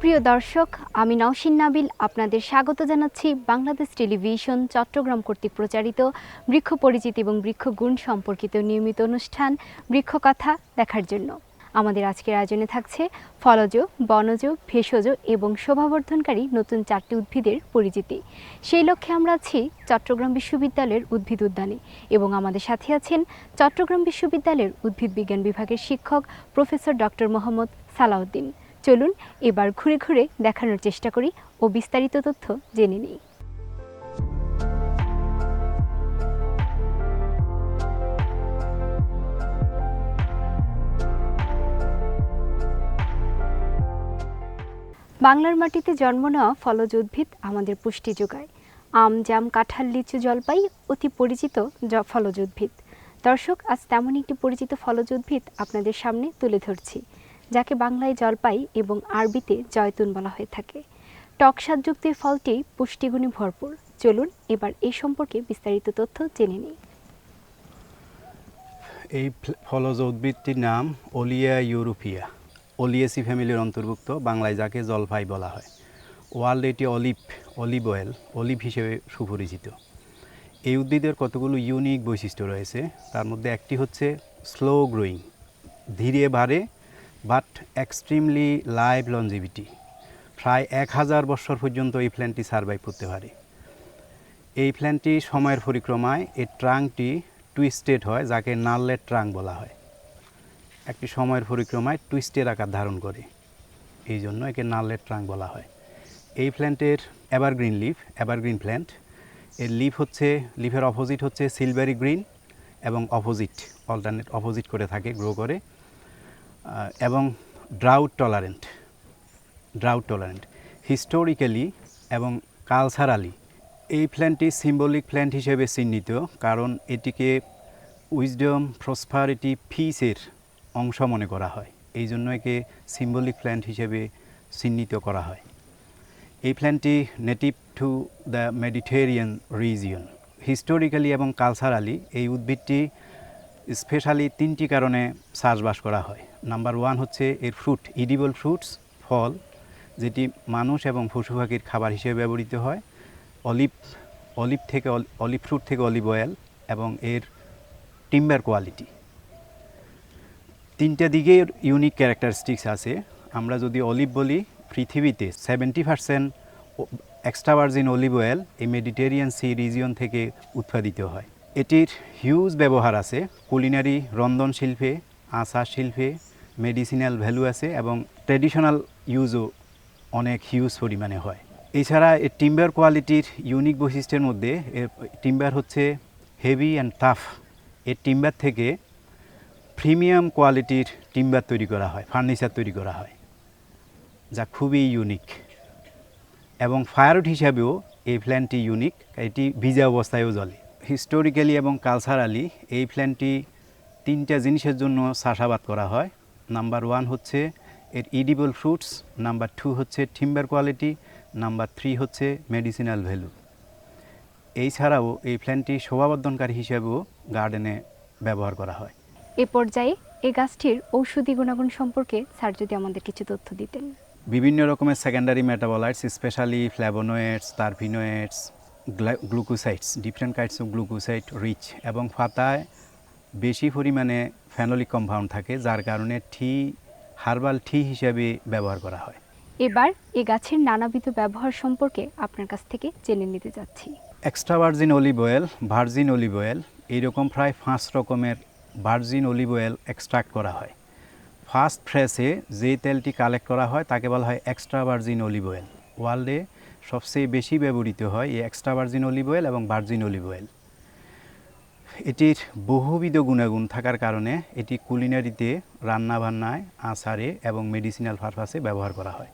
সুপ্রিয় দর্শক, আমি নওশিন নাবিল আপনাদের স্বাগত জানাচ্ছি বাংলাদেশ টেলিভিশন চট্টগ্রাম কর্তৃক প্রচারিত বৃক্ষ পরিচিতি এবং বৃক্ষ গুণ সম্পর্কিত নিয়মিত অনুষ্ঠান বৃক্ষ কথা দেখার জন্য। আমাদের আজকের আয়োজনে থাকছে ফলজ, বনজ, ভেষজ এবং শোভাবর্ধনকারী নতুন চারটি উদ্ভিদের পরিচিতি। সেই লক্ষ্যে আমরা আছি চট্টগ্রাম বিশ্ববিদ্যালয়ের উদ্ভিদ উদ্যানে এবং আমাদের সাথে আছেন চট্টগ্রাম বিশ্ববিদ্যালয়ের উদ্ভিদ বিজ্ঞান বিভাগের শিক্ষক প্রফেসর ডক্টর মোহাম্মদ সালাউদ্দিন। চলুন এবার ঘুরে ঘুরে দেখানোর চেষ্টা করি ও বিস্তারিত তথ্য জেনে নিই। বাংলার মাটিতে জন্ম নেওয়া ফলজ উদ্ভিদ আমাদের পুষ্টি যোগায়। আম, জাম, কাঁঠাল, লিচু, জলপাই অতি পরিচিত ফলজ উদ্ভিদ। দর্শক, আজ তেমন একটি পরিচিত ফলজ উদ্ভিদ আপনাদের সামনে তুলে ধরছি। যাকে বাংলায় জলপাই এবং আরবিতে জয়তুন বলা হয়ে থাকে। টক স্বাদযুক্ত এই ফলটি পুষ্টিগুণে ভরপুর। চলুন এবার এই সম্পর্কে বিস্তারিত তথ্য জেনে নিই। এই ফলজ উদ্ভিদটির নাম ওলিয়া ইউরোপিয়া। ওলিয়েসি ফ্যামিলির অন্তর্ভুক্ত, বাংলায় যাকে জলপাই বলা হয়। ওয়ার্ল্ড এটি অলিভ অলিভ অয়েল, অলিভ হিসেবে সুপরিচিত। এই উদ্ভিদের কতগুলো ইউনিক বৈশিষ্ট্য রয়েছে? তার মধ্যে একটি হচ্ছে স্লো গ্রোয়িং, ধীরে বাড়ে বাট এক্সট্রিমলি লাইভ লঞ্জিভিটি প্রায় এক হাজার বছর পর্যন্ত এই প্ল্যান্টটি সার্ভাইভ করতে পারে। এই প্ল্যান্টটি সময়ের পরিক্রমায় এর ট্রাঙ্কটি টুইস্টেড হয়, যাকে নাল্লের ট্রাঙ্ক বলা হয়। একটি সময়ের পরিক্রমায় টুইস্টের আকার ধারণ করে। এই জন্য একে নাল্লের ট্রাঙ্ক বলা হয়। এই প্ল্যান্টের এভারগ্রিন লিফ এভারগ্রিন প্ল্যান্ট এর লিফ হচ্ছে লিফের অপোজিট হচ্ছে সিলভারি গ্রিন এবং অপোজিট অল্টারনেট অপোজিট করে থাকে গ্রো করে। এবং drought tolerant drought tolerant historically এবং কালচারালি এই প্ল্যান্টটি সিম্বলিক প্ল্যান্ট হিসেবে চিহ্নিত কারণ এটিকে উইজডম প্রসপারিটি ফিসের অংশ মনে করা হয়। এই জন্য একে সিম্বলিক প্ল্যান্ট হিসেবে চিহ্নিত করা হয়। এই প্ল্যান্টটি native to the Mediterranean region historically এবং কালচারালি এই উদ্ভিদটি স্পেশালি তিনটি কারণে চাষবাস করা হয়। নাম্বার ওয়ান হচ্ছে এর ফ্রুট ইডিবল ফ্রুটস ফল, যেটি মানুষ এবং পশু পাখির খাবার হিসেবে ব্যবহৃত হয়। অলিভ অলিভ থেকে অলিভ ফ্রুট থেকে অলিভ অয়েল এবং এর টিম্বার কোয়ালিটি তিনটা দিকে ইউনিক ক্যারেক্টারিস্টিক্স আছে। আমরা যদি অলিভ বলি, পৃথিবীতে seventy percent extra virgin olive oil এই মেডিটেরিয়ান সি রিজিয়ন থেকে উৎপাদিত হয়। এটির হিউজ ব্যবহার আছে। কুলিনারি রন্ধন শিল্পে আচার শিল্পে মেডিসিনাল ভ্যালু আছে এবং ট্রেডিশনাল ইউজও অনেক হিউজ পরিমাণে হয়। এছাড়া এর টিম্বার কোয়ালিটির ইউনিক বৈশিষ্ট্যের মধ্যে এর টিম্বার হচ্ছে হেভি অ্যান্ড টাফ এর টিম্বার থেকে প্রিমিয়াম কোয়ালিটির টিম্বার তৈরি করা হয় ফার্নিচার তৈরি করা হয়, যা খুবই ইউনিক এবং ফায়ারউড হিসাবেও এই প্ল্যান্টটি ইউনিক এটি ভিজা অবস্থায়ও জ্বলে। হিস্টোরিক্যালি এবং কালচারালি এই প্ল্যান্টটি তিনটা জিনিসের জন্য চাষাবাদ করা হয়। নাম্বার ওয়ান হচ্ছে এর ইডিবল ফ্রুটস নাম্বার টু হচ্ছে টিম্বার কোয়ালিটি নাম্বার থ্রি হচ্ছে মেডিসিনাল ভ্যালু এছাড়াও এই প্ল্যান্টটি শোভাবর্ধনকারী হিসেবেও গার্ডেনে ব্যবহার করা হয়। এ পর্যায়ে এই গাছটির ঔষধি গুণাগুণ সম্পর্কে স্যার যদি আমাদের কিছু তথ্য দিতেন। বিভিন্ন রকমের secondary metabolites specially flavonoids terpenoids glucosides different kinds of glucoside rich এবং পাতায় বেশি পরিমাণে ফেনোলিক কম্পাউন্ড থাকে যার কারণে টি হার্বাল টি হিসাবে ব্যবহার করা হয়। এবার এই গাছের নানাবিধ ব্যবহার সম্পর্কে আপনার কাছ থেকে জেনে নিতে যাচ্ছি। Extra virgin olive oil virgin olive oil এইরকম প্রায় পাঁচ রকমের ভার্জিন অলিভ অয়েল এক্সট্রাক্ট করা হয়। ফার্স্ট ফ্রেসে যে তেলটি কালেক্ট করা হয় তাকে বলা হয় এক্সট্রা ভার্জিন অলিভ অয়েল ওয়ার্ল্ডে সবচেয়ে বেশি ব্যবহৃত হয় এই এক্সট্রা ভার্জিন অলিভ অয়েল এবং ভার্জিন অলিভ অয়েল এটির বহুবিধ গুণাগুণ থাকার কারণে এটি কুলিনারিতে রান্নাবান্নায়, আচারে এবং মেডিসিনাল পারপাসে ব্যবহার করা হয়।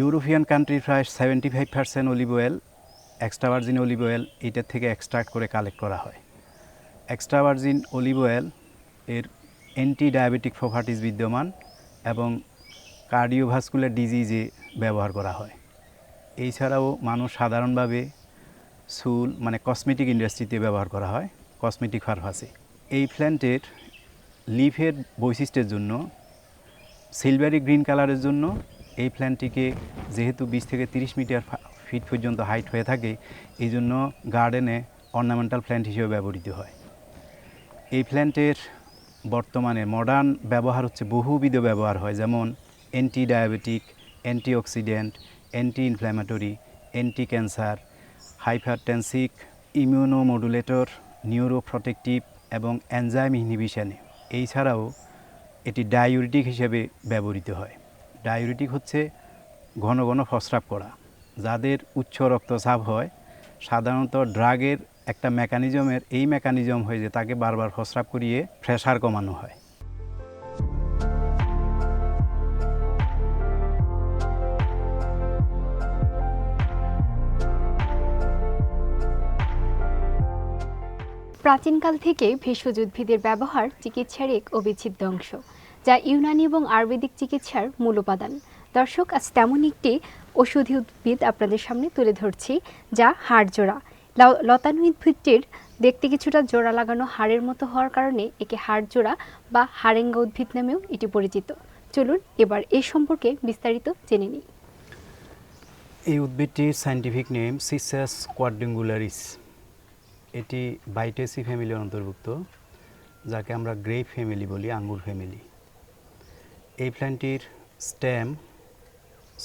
ইউরোপিয়ান কান্ট্রির প্রায় seventy five percent olive oil extra virgin olive oil এটার থেকে এক্সট্রাক্ট করে কালেক্ট করা হয়। এক্সট্রা ভার্জিন অলিভ অয়েল এর অ্যান্টি ডায়াবেটিক প্রপার্টিজ বিদ্যমান এবং কার্ডিওভাস্কুলার ডিজিজে ব্যবহার করা হয়। এছাড়াও মানুষ সাধারণভাবে চুল মানে কসমেটিক ইন্ডাস্ট্রিতে ব্যবহার করা হয়। Cosmetic pharmacy. এই প্ল্যান্টের লিফের বৈশিষ্ট্যের জন্য, সিলভারি গ্রিন কালারের জন্য এই প্ল্যান্টটিকে যেহেতু বিশ থেকে তিরিশ মিটার ফিট পর্যন্ত হাইট হয়ে থাকে, এই জন্য গার্ডেনে অর্নামেন্টাল প্ল্যান্ট হিসেবে ব্যবহৃত হয়। এই প্ল্যান্টের বর্তমানে মডার্ন ব্যবহার হচ্ছে বহুবিধ ব্যবহার হয়, যেমন anti diabetic antioxidant anti inflammatory anti cancer hypertensive immunomodulator neuroprotective এবং অ্যানজাইম ইনহিবিশানে এছাড়াও এটি ডায়ুরিটিক হিসেবে ব্যবহৃত হয়। ডায়ুরিটিক হচ্ছে ঘন ঘন প্রস্রাব করা, যাদের উচ্চ রক্তচাপ হয়। সাধারণত ড্রাগের একটা মেকানিজমের এই মেকানিজম হয়ে যে তাকে বারবার প্রস্রাব করিয়ে প্রেশার কমানো হয়। প্রাচীনকাল থেকে ভেষজ উদ্ভিদের ব্যবহার চিকিৎসার এক অবিচ্ছেদ্য অংশ, যা ইউনানি এবং আয়ুর্বেদিক চিকিৎসার মূল উপাদান। দর্শক, আজ তেমন একটি ওষুধি উদ্ভিদ আপনাদের সামনে তুলে ধরছি, যা হাড় জোড়া। লতানো উদ্ভিদটির দেখতে কিছুটা জোড়া লাগানো হাড়ের মতো হওয়ার কারণে একে হাড় জোড়া বা হারেঙ্গা উদ্ভিদ নামেও এটি পরিচিত। চলুন এবার এ সম্পর্কে বিস্তারিত জেনে নিই। এই উদ্ভিদটির সায়েন্টিফিক নেম সিসাস কোয়াড্রিঙ্গুলারিস এটি বাইটেসি ফ্যামিলির অন্তর্ভুক্ত, যাকে আমরা গ্রেপ ফ্যামিলি বলি, আঙ্গুর ফ্যামিলি এই প্ল্যান্টটির স্টেম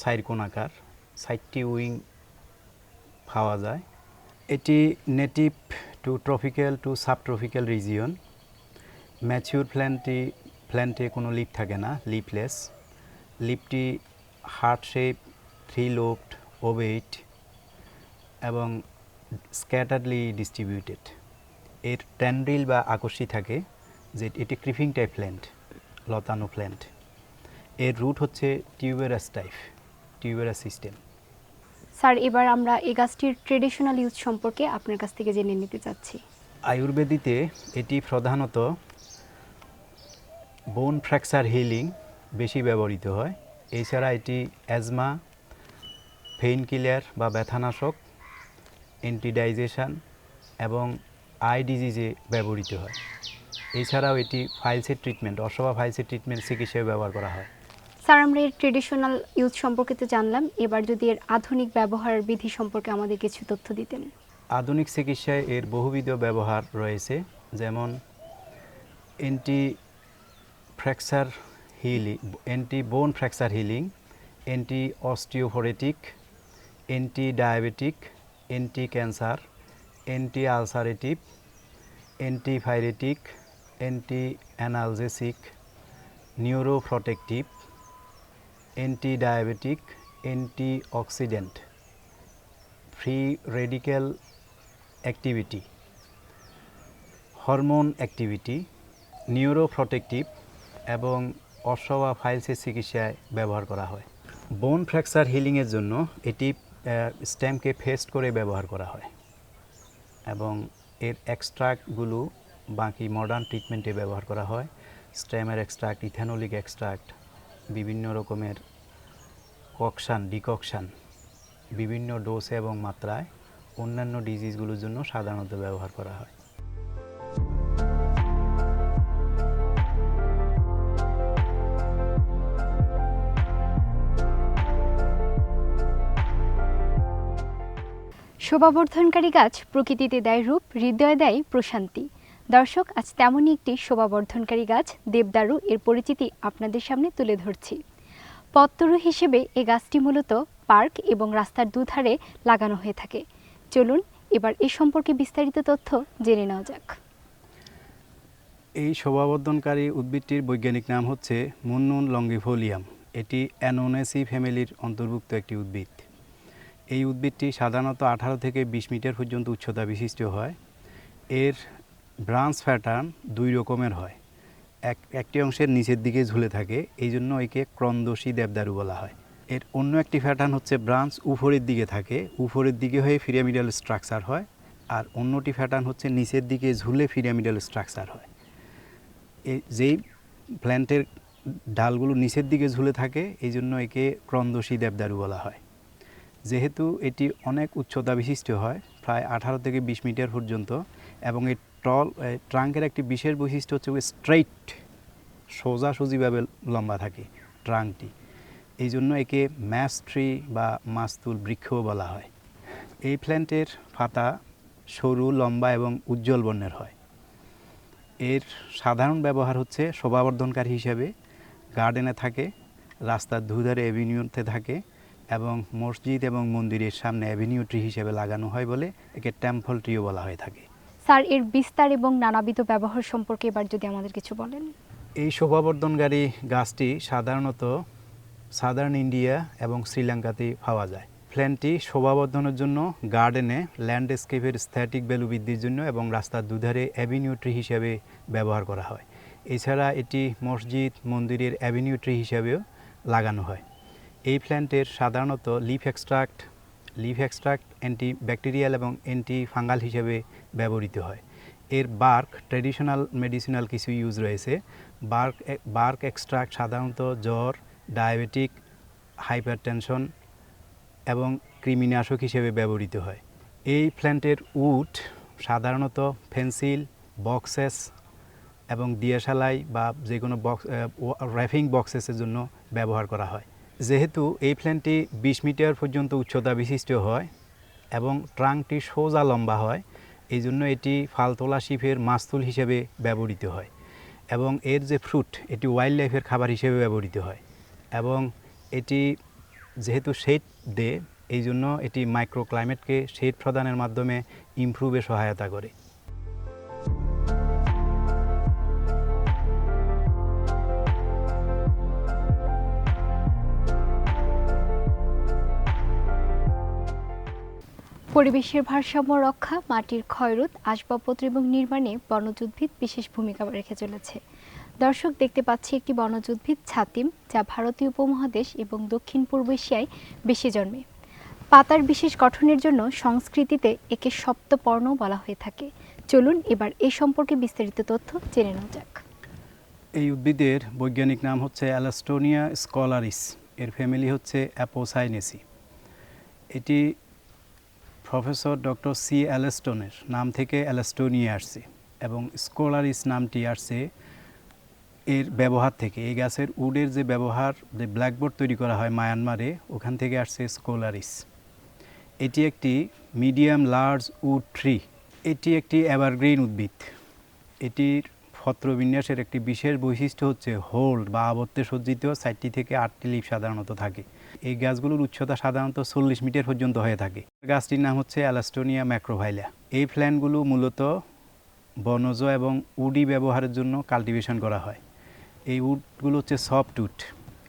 সাইরকোনাকার, সাইটটি উইং পাওয়া যায়। এটি native to tropical to subtropical region mature প্ল্যান্টটি প্ল্যান্টে কোনো লিপ থাকে না leafless লিপটি heart shape three lobed ovate এবং স্ক্যাটারলি ডিস্ট্রিবিউটেড এর ট্যান্ড্রিল বা আকর্ষি থাকে যে এটি ক্রিফিং টাইপ প্ল্যান্ট লতানো প্ল্যান্ট এর রুট হচ্ছে tuberous type tuberous system sir এবার আমরা এই গাছটির ট্রেডিশনাল ইউজ সম্পর্কে আপনার কাছ থেকে জেনে নিতে চাচ্ছি। আয়ুর্বেদিতে এটি প্রধানত বোন ফ্র্যাকচার হিলিং বেশি ব্যবহৃত হয়। এছাড়া এটি অ্যাজমা পেইন কিলার বা ব্যথানাশক অ্যান্টিডাইজেশন এবং আই ডিজিজে ব্যবহৃত হয়। এছাড়াও এটি ফাইলসের ট্রিটমেন্ট অসবা ফাইলসের ট্রিটমেন্ট চিকিৎসায় ব্যবহার করা হয়। স্যার আমরা এর ট্রেডিশনাল ইউজ সম্পর্কে তো জানলাম। এবার যদি এর আধুনিক ব্যবহারের বিধি সম্পর্কে আমাদের কিছু তথ্য দিতেন। আধুনিক চিকিৎসায় এর বহুবিধ ব্যবহার রয়েছে যেমন anti fracture healing anti bone fracture healing anti osteoporotic anti diabetic anti cancer anti ulcerative antipyretic anti analgesic neuroprotective anti diabetic anti oxidant free radical activity hormone activity neuroprotective এবং অসবা ফাইলসের চিকিৎসায় ব্যবহার করা হয়। বোন ফ্র্যাকচার হিলিংয়ের জন্য এটি স্ট্যাম্পকে ফেস্ট করে ব্যবহার করা হয়। এবং এর এক্সট্রাক্টগুলো বাকি মডার্ন ট্রিটমেন্টে ব্যবহার করা হয়। স্ট্যামের এক্সট্রাক্ট ইথানোলিক এক্সট্রাক্ট বিভিন্ন রকমের ককশান ডিককশান বিভিন্ন ডোসে এবং মাত্রায় অন্যান্য ডিজিজগুলোর জন্য সাধারণত ব্যবহার করা হয়। শোভাবর্ধনকারী গাছ প্রকৃতিতে দেয় রূপ, হৃদয়ে দেয় প্রশান্তি। দর্শক, আজ তেমনই একটি শোভাবর্ধনকারী গাছ, দেবদারু, এর পরিচিতি আপনাদের সামনে তুলে ধরছি। পত্তরু হিসেবে এ গাছটি মূলত পার্ক এবং রাস্তার দুধারে লাগানো হয়ে থাকে। চলুন, এবার এ সম্পর্কে বিস্তারিত তথ্য জেনে নেওয়া যাক। এই শোভাবর্ধনকারী উদ্ভিদটির বৈজ্ঞানিক নাম হচ্ছে মুন্নুন লঙ্গিফোলিয়াম এটি অ্যানোনেসি ফ্যামিলির অন্তর্ভুক্ত একটি উদ্ভিদ। এই উদ্ভিদটি সাধারণত আঠারো থেকে বিশ মিটার পর্যন্ত উচ্চতা বিশিষ্ট হয়। এর ব্রাঞ্চ প্যাটার্ন দুই রকমের হয়। এক, একটি অংশের নিচের দিকে ঝুলে থাকে, এই জন্য একে ক্রন্দশী দেবদারু বলা হয়। এর অন্য একটি প্যাটার্ন হচ্ছে ব্রাঞ্চ উপরের দিকে থাকে, উপরের দিকে হয়ে পিরামিডাল স্ট্রাকচার হয়, আর অন্যটি প্যাটার্ন হচ্ছে নিচের দিকে ঝুলে পিরামিডাল স্ট্রাকচার হয়। এই যেই প্ল্যান্টের ডালগুলো নিচের দিকে ঝুলে থাকে, এই জন্য একে ক্রন্দশী দেবদারু বলা হয়। যেহেতু এটি অনেক উচ্চতা বিশিষ্ট হয়, প্রায় আঠারো থেকে বিশ মিটার পর্যন্ত, এবং এই টল ট্রাঙ্কের একটি বিশেষ বৈশিষ্ট্য হচ্ছে স্ট্রেইট সোজাসুজিভাবে লম্বা থাকে ট্রাঙ্কটি। এই জন্য একে ম্যাস ট্রি বা মাস্তুল বৃক্ষও বলা হয়। এই প্ল্যান্টের পাতা সরু, লম্বা এবং উজ্জ্বল বর্ণের হয়। এর সাধারণ ব্যবহার হচ্ছে শোভাবর্ধনকারী হিসেবে, গার্ডেনে থাকে, রাস্তার দুধারে অ্যাভিনিউতে থাকে এবং মসজিদ এবং মন্দিরের সামনে অ্যাভিনিউ ট্রি হিসেবে লাগানো হয় বলে একে টেম্পল ট্রিও বলা হয়ে থাকে। স্যার এর বিস্তার এবং নানাবিধ ব্যবহার সম্পর্কে এবার যদি আমাদের কিছু বলেন। এই শোভাবর্ধনকারী গাছটি সাধারণত সাদার্ন ইন্ডিয়া এবং শ্রীলঙ্কাতে পাওয়া যায়। প্ল্যান্টটি শোভাবর্ধনের জন্য গার্ডেনে ল্যান্ডস্কেপের স্থ্যাটিক ভ্যালু বৃদ্ধির জন্য এবং রাস্তার দুধারে অ্যাভিনিউ ট্রি হিসেবে ব্যবহার করা হয়। এছাড়া এটি মসজিদ মন্দিরের অ্যাভিনিউ ট্রি হিসেবেও লাগানো হয়। এই প্ল্যান্টের সাধারণত leaf extract leaf extract anti bacterial এবং অ্যান্টি ফাঙ্গাল হিসেবে ব্যবহৃত হয়। এর বার্ক ট্র্যাডিশনাল মেডিসিনাল কিছু ইউজ রয়েছে। বার্ক বার্ক এক্সট্রাক্ট সাধারণত জ্বর, ডায়াবেটিক, হাইপারটেনশন এবং কৃমিনাশক হিসেবে ব্যবহৃত হয়। এই প্ল্যান্টের উড সাধারণত পেন্সিল, বক্সেস এবং দিয়াশালাই বা যে কোনো বক্স র্যাপিং বক্সেসের জন্য ব্যবহার করা হয়। যেহেতু এই প্ল্যান্টটি বিশ মিটার পর্যন্ত উচ্চতা বিশিষ্ট হয় এবং ট্রাঙ্কটি সোজা লম্বা হয়, এই জন্য এটি ফালতোলা শিপের মাস্তুল হিসেবে ব্যবহৃত হয় এবং এর যে ফ্রুট এটি ওয়াইল্ড লাইফের খাবার হিসেবে ব্যবহৃত হয় এবং এটি যেহেতু শেড দে এই জন্য এটি মাইক্রো ক্লাইমেটকে শেড প্রদানের মাধ্যমে ইমপ্রুভে সহায়তা করে। পরিবেশের ভারসাম্য রক্ষা, মাটির ক্ষয়রোধ, আসবাবপত্র এবং নির্মাণে বনজ উদ্ভিদ বিশেষ ভূমিকা রেখে চলেছে। দর্শক, দেখতে পাচ্ছি একটি বনজ উদ্ভিদ ছাতিম, যা ভারতীয় উপমহাদেশ এবং দক্ষিণ পূর্ব এশিয়ায় বেশি জন্মে। পাতার বিশেষ গঠনের জন্য সংস্কৃতিতে একে সপ্তপর্ণ বলা হয়ে থাকে। চলুন এবার এই সম্পর্কে বিস্তারিত তথ্য জেনে নেওয়া যাক। এই উদ্ভিদের বৈজ্ঞানিক নাম হচ্ছে অ্যালাস্টোনিয়া স্কলারিস। এর ফ্যামিলি হচ্ছে অ্যাপোসাইনেসি। এটি প্রফেসর ডক্টর সি অ্যালেস্টনের নাম থেকে অ্যালাস্টোনিয়া আসছে এবং স্কোলারিস নামটি আসছে এর ব্যবহার থেকে, এই গাছের উডের যে ব্যবহার, যে ব্ল্যাকবোর্ড তৈরি করা হয় মায়ানমারে, ওখান থেকে আসছে স্কোলারিস। এটি একটি মিডিয়াম, লার্জ উড ট্রি। এটি একটি এভারগ্রিন উদ্ভিদ। এটির পত্রবিন্যাসের একটি বিশেষ বৈশিষ্ট্য হচ্ছে হোল্ড বা আবর্তে সজ্জিত চারটি থেকে আটটি লিপ সাধারণত থাকে। এই গাছগুলোর উচ্চতা সাধারণত চল্লিশ মিটার পর্যন্ত হয়ে থাকে। গাছটির নাম হচ্ছে অ্যালাস্টোনিয়া ম্যাক্রোভাইলা। এই প্ল্যান্টগুলো মূলত বনজ এবং উডি ব্যবহারের জন্য কাল্টিভেশন করা হয়। এই উডগুলো হচ্ছে সফট উড।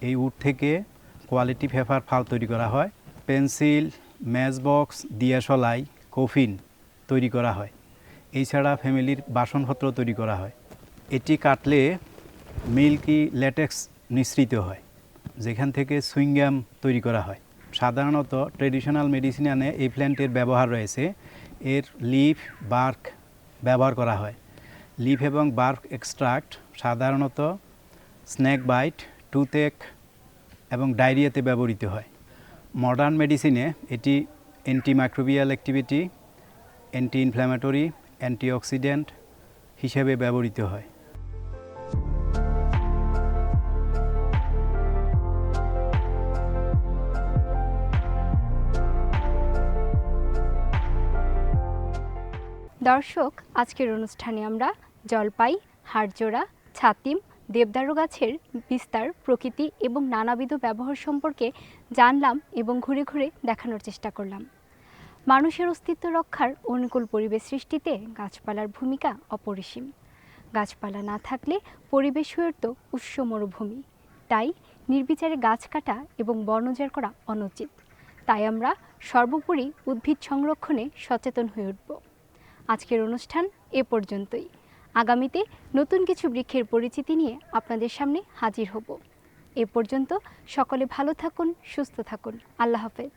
এই উড থেকে কোয়ালিটি পেপার ফাল তৈরি করা হয়। পেন্সিল ম্যাচ বক্স দিয়াশলাই কফিন তৈরি করা হয়। এছাড়া ফ্যামিলির বাসনপত্র তৈরি করা হয়। এটি কাটলে মিল্কি ল্যাটেক্স নিঃসৃত হয়, যেখান থেকে সুইংগাম তৈরি করা হয়। সাধারণত ট্রেডিশনাল মেডিসিনে এই প্ল্যান্টের ব্যবহার রয়েছে। এর লিফ বার্ক ব্যবহার করা হয়। লিফ এবং বার্ক এক্সট্রাক্ট সাধারণত স্ন্যাক বাইট, টুথেক এবং ডায়রিয়াতে ব্যবহৃত হয়। মডার্ন মেডিসিনে এটি antimicrobial activity anti inflammatory antioxidant হিসেবে ব্যবহৃত হয়। দর্শক, আজকের অনুষ্ঠানে আমরা জলপাই, হাড়জোড়া, ছাতিম, দেবদারু গাছের বিস্তার, প্রকৃতি এবং নানাবিধ ব্যবহার সম্পর্কে জানলাম এবং ঘুরে ঘুরে দেখানোর চেষ্টা করলাম। মানুষের অস্তিত্ব রক্ষার অনুকূল পরিবেশ সৃষ্টিতে গাছপালার ভূমিকা অপরিসীম। গাছপালা না থাকলে পরিবেশ হয়ে উঠত উৎস মরুভূমি। তাই নির্বিচারে গাছ কাটা এবং বর্ণজার করা অনুচিত। তাই আমরা সর্বোপরি উদ্ভিদ সংরক্ষণে সচেতন হয়ে উঠব। আজকের অনুষ্ঠান এ পর্যন্তই। আগামীতে নতুন কিছু বৃক্ষের পরিচিতি নিয়ে আপনাদের সামনে হাজির হব। এ পর্যন্ত সকলে ভালো থাকুন, সুস্থ থাকুন। আল্লাহ হাফেজ।